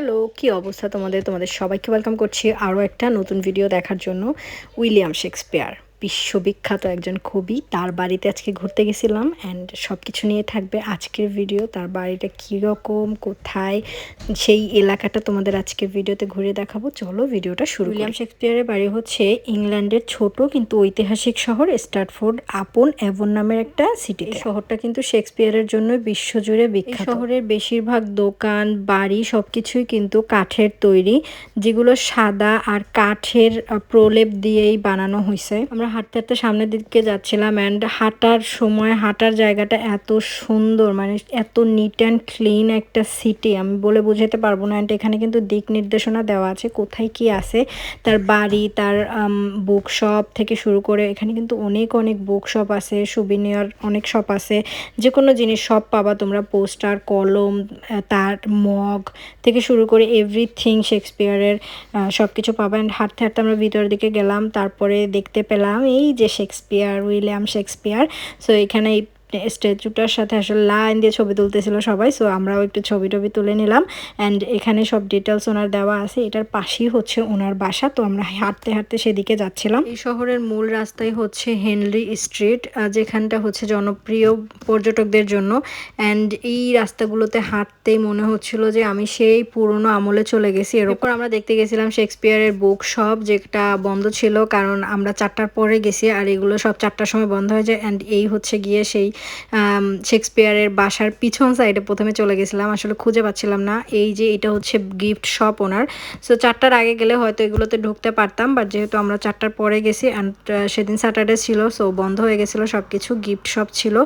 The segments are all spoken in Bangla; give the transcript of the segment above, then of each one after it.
হ্যালো, কি অবস্থা তোমাদের? তোমাদের সবাইকে ওয়েলকাম করছি আরও একটা নতুন ভিডিও দেখার জন্য, উইলিয়াম শেক্সপিয়ার। বিশ্ববিখ্যাত একজন কবি। তার বাড়িতে আজকে ঘুরতে গেছিলাম অ্যান্ড সব কিছু নিয়ে থাকবে আজকের ভিডিও তার বাড়িটা কীরকম কোথায় সেই এলাকাটা তোমাদের আজকের ভিডিওতে ঘুরে দেখাবো। চলো ভিডিওটা শুরু উইলিয়াম শেক্সপিয়ারের বাড়ি হচ্ছে ইংল্যান্ডের ছোট কিন্তু ঐতিহাসিক শহর স্টার্টফোর্ড আপন অ্যাভন নামের একটা সিটি শহরটা কিন্তু শেক্সপিয়ারের জন্য বিশ্বজুড়ে বিখ্যাত। শহরের বেশিরভাগ দোকান বাড়ি সব কিছুই কিন্তু কাঠের তৈরি যেগুলো সাদা আর কাঠের প্রলেপ দিয়েই বানানো হয়েছে আমরা হাঁটতে হাঁটতে সামনের দিকে যাচ্ছিলাম অ্যান্ড হাঁটার সময়, হাঁটার জায়গাটা এত সুন্দর মানে এত নিট অ্যান্ড ক্লিন একটা সিটি আমি বলে বোঝাতে পারব না অ্যান্ড এখানে কিন্তু দিক নির্দেশনা দেওয়া আছে, কোথায় কি আছে, তার বাড়ি, তার বুক শপ থেকে শুরু করে এখানে কিন্তু অনেক অনেক বুক শপ আছে সুবিনিয়র অনেক শপ আছে যে কোনো জিনিস সব পাবা, তোমরা পোস্টার কলম তার মগ থেকে শুরু করে এভরিথিং শেক্সপিয়ারের সব কিছু পাবা অ্যান্ড হাঁটতে হাঁটতে আমরা ভিতরের দিকে গেলাম, তারপরে দেখতে পেলাম এই যে শেক্সপিয়ার উইলিয়াম শেক্সপিয়ার সো এখানে এই স্ট্যাচুটার সাথে আসলে লাইন দিয়ে ছবি তুলতেছিল সবাই সো আমরাও একটু ছবি টবি তুলে নিলাম। অ্যান্ড এখানে সব ডিটেলস ওনার দেওয়া আছে এটার পাশেই হচ্ছে ওনার বাসা তো আমরা হাঁটতে হাঁটতে সেদিকে যাচ্ছিলাম। এই শহরের মূল রাস্তাই হচ্ছে হেনরি স্ট্রিট যেখানটা হচ্ছে জনপ্রিয় পর্যটকদের জন্য। অ্যান্ড এই রাস্তাগুলোতে হাঁটতেই মনে হচ্ছিল যে আমি সেই পুরনো আমলে চলে গেছি। এরপর আমরা দেখতে গেছিলাম শেক্সপিয়ারের বুক শপ যেটা বন্ধ ছিল কারণ আমরা চারটার পরে গেছি আর এগুলো সব চারটার সময় বন্ধ হয়ে যায়। অ্যান্ড এই হচ্ছে গিয়ে সেই শেক্সপিয়ারের বাসার পিছন সাইডে প্রথমে চলে গেছিলাম। আসলে খুঁজে পাচ্ছিলাম না। এই যে এটা হচ্ছে গিফট শপ ওনার সো চারটার আগে গেলে হয়তো এগুলোতে ঢুকতে পারতাম বাট যেহেতু আমরা চারটার পরে গেছি অ্যান্ড সেদিন স্যাটারডে ছিল সো বন্ধ হয়ে গেছিল সব কিছু গিফট শপ ছিল।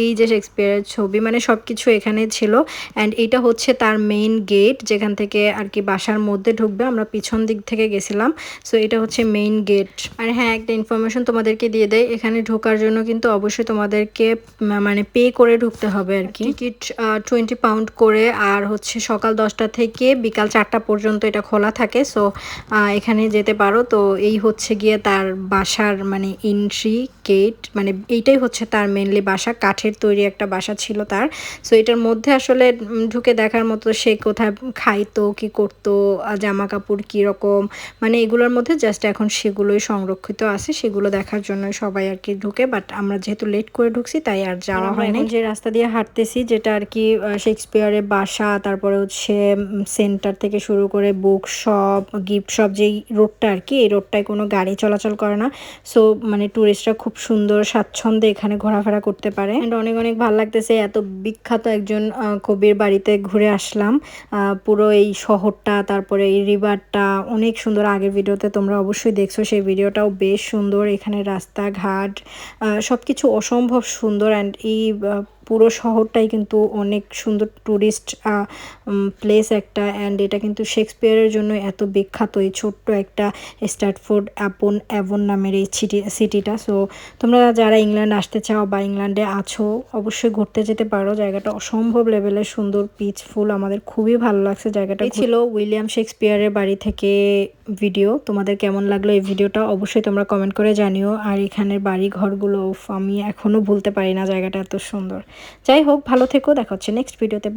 এই যে শেক্সপিয়ারের ছবি মানে সব কিছু এখানে ছিল। অ্যান্ড এটা হচ্ছে তার মেইন গেট যেখান থেকে আর কি বাসার মধ্যে ঢুকবে। আমরা পিছন দিক থেকে গেছিলাম। সো এটা হচ্ছে মেইন গেট আর হ্যাঁ একটা ইনফরমেশন তোমাদেরকে দিয়ে দেয় এখানে ঢোকার জন্য কিন্তু অবশ্যই তোমাদেরকে মানে পে করে ঢুকতে হবে আর কি। টিকিট টোয়েন্টি পাউন্ড করে আর হচ্ছে সকাল দশটা থেকে বিকাল চারটা পর্যন্ত এটা খোলা থাকে। সো এখানে যেতে পারো। তো এই হচ্ছে গিয়ে তার বাসার মানে এন্ট্রি গেট মানে এইটাই হচ্ছে তার মেনলি বাসা। কাঠের তৈরি একটা বাসা ছিল তার। সো এটার মধ্যে আসলে ঢুকে দেখার মতো সে কোথায় খাইতো, কি করতো জামা কাপড় কীরকম মানে এগুলোর মধ্যে জাস্ট এখন সেগুলোই সংরক্ষিত আছে। সেগুলো দেখার জন্য সবাই আর কি ঢুকে। বাট আমরা যেহেতু লেট করে ঢুকছি, তাই আর যাওয়া হয় যে রাস্তা দিয়ে হাঁটতেছি যেটা আর কি শেক্সপিয়ারের বাসা তারপরে হচ্ছে সেন্টার থেকে শুরু করে বুক শপ গিফট শপ যেই রোডটা আর কি এই রোডটায় কোনো গাড়ি চলাচল করে না। সো মানে টুরিস্টরা খুব সুন্দর স্বাচ্ছন্দ্যে এখানে ঘোরাফেরা করতে পারে। অ্যান্ড অনেক অনেক ভালো লাগতেছে এত বিখ্যাত একজন কবির বাড়িতে ঘুরে আসলাম। আহ, পুরো এই শহরটা তারপরে এই রিভারটা অনেক সুন্দর। আগের ভিডিওতে তোমরা অবশ্যই দেখছ সেই ভিডিওটাও বেশ সুন্দর। এখানে রাস্তাঘাট সব কিছু অসম্ভব সুন্দর। অ্যান্ড এই আহ, পুরো শহরটাই কিন্তু অনেক সুন্দর ট্যুরিস্ট প্লেস একটা অ্যান্ড এটা কিন্তু শেক্সপিয়ারের জন্য এত বিখ্যাত। এই ছোট্ট একটা স্টার্টফোর্ড অ্যাপন অ্যাভন নামের এই সিটি সিটিটা সো তোমরা যারা ইংল্যান্ড আসতে চাও বা ইংল্যান্ডে আছো, অবশ্যই ঘুরতে যেতে পারো। জায়গাটা অসম্ভব লেভেলের সুন্দর পিচফুল আমাদের খুবই ভালো লাগছে জায়গাটা ছিল উইলিয়াম শেক্সপিয়ারের বাড়ি থেকে ভিডিও তোমাদের কেমন লাগল এই ভিডিওটা অবশ্যই তোমরা কমেন্ট করে জানিও। আর এখানের বাড়ি ঘরগুলো আমি এখনও ভুলতে পারি না জায়গাটা এত সুন্দর। যাই হোক ভালো থেকো দেখা হচ্ছে নেক্সট ভিডিওতে